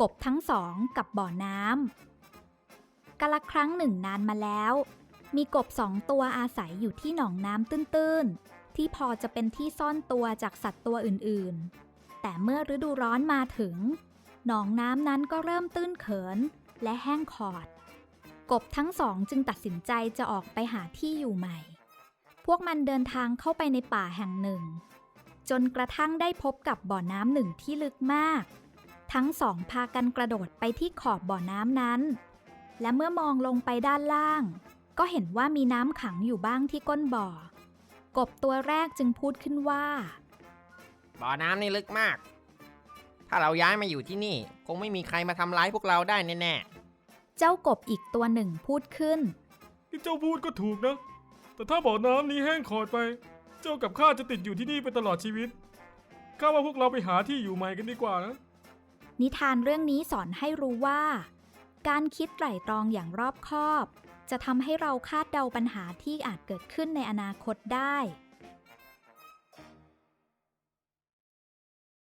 กบทั้งสองกับบ่อน้ำกาละครั้งหนึ่งนานมาแล้ว มีกบสองตัวอาศัยอยู่ที่หนองน้ำตื้นๆ ที่พอจะเป็นที่ซ่อนตัวจากสัตว์ตัวอื่นๆ แต่เมื่อฤดูร้อนมาถึง หนองน้ำนั้นก็เริ่มตื้นเขินและแห้งขอด กบทั้งสองจึงตัดสินใจจะออกไปหาที่อยู่ใหม่ พวกมันเดินทางเข้าไปในป่าแห่งหนึ่ง จนกระทั่งได้พบกับบ่อน้ำหนึ่งที่ลึกมาก ทั้งสองพากันกระโดดไปที่ขอบบ่อน้ำนั้น และเมื่อมองลงไปด้านล่าง ก็เห็นว่ามีน้ำขังอยู่บ้างที่ก้นบ่อ กบตัวแรกจึงพูดขึ้นว่า บ่อน้ำนี่ลึกมาก ถ้าเราย้ายมาอยู่ที่นี่ คงไม่มีใครมาทำร้ายพวกเราได้แน่เจ้ากบอีกตัวหนึ่งพูดขึ้น ที่เจ้าพูดก็ถูกนะ แต่ถ้าบ่อน้ำนี้แห้งขอดไป เจ้ากับข้าจะติดอยู่ที่นี่ไปตลอดชีวิต ข้าว่าพวกเราไปหาที่อยู่ใหม่กันดีกว่านะ นิทานเรื่องนี้สอนให้รู้ว่า การคิดไตร่ตรองอย่างรอบคอบ จะทำให้เราคาดเดาปัญหาที่อาจเกิดขึ้นในอนาคตได้